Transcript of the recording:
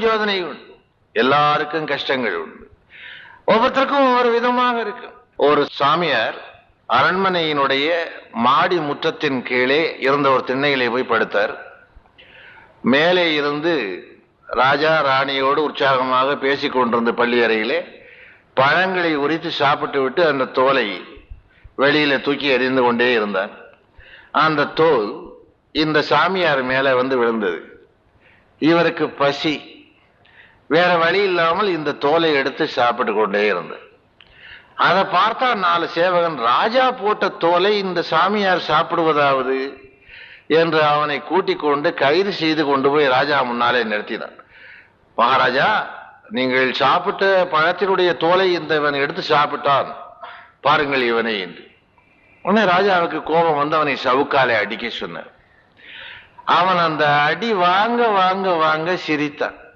சோதனை உண்டு. எல்லாருக்கும் கஷ்டங்கள் உண்டு. ஒவ்வொருத்தருக்கும் ஒவ்வொரு விதமாக இருக்கு. ஒரு சாமியார் அரண்மனையினுடைய மாடி முற்றத்தின் கீழே இருந்த ஒரு திண்ணையிலே போய் படுத்தார். மேலே இருந்து ராஜா ராணியோடு உற்சாகமாக பேசி கொண்டிருந்த பள்ளி அறையிலே பழங்களை உரித்து சாப்பிட்டு விட்டு அந்த தோலை வெளியில தூக்கி எறிந்து கொண்டே இருந்தார். அந்த தோல் இந்த சாமியார் மேலே வந்து விழுந்தது. இவருக்கு பசி வேற வழி இல்லாமல் இந்த தோலை எடுத்து சாப்பிட்டு கொண்டே இருந்தது. அதை பார்த்தா நாலு சேவகன் ராஜா போட்ட தோலை இந்த சாமியார் சாப்பிடுவதாவது என்று அவனை கூட்டிக் கொண்டு கைது செய்து கொண்டு போய் ராஜா முன்னாலே நிறுத்தினான் மகாராஜா நீங்கள் சாப்பிட்ட பழத்தினுடைய தோலை இந்த இவன் எடுத்து சாப்பிட்டான். பாருங்கள் இவனை என்று. உடனே ராஜாவுக்கு கோபம் வந்து அவனை சவுக்காலை அடிக்க சொன்னார். அவன் அந்த அடி வாங்க வாங்க வாங்க சிரித்தான்.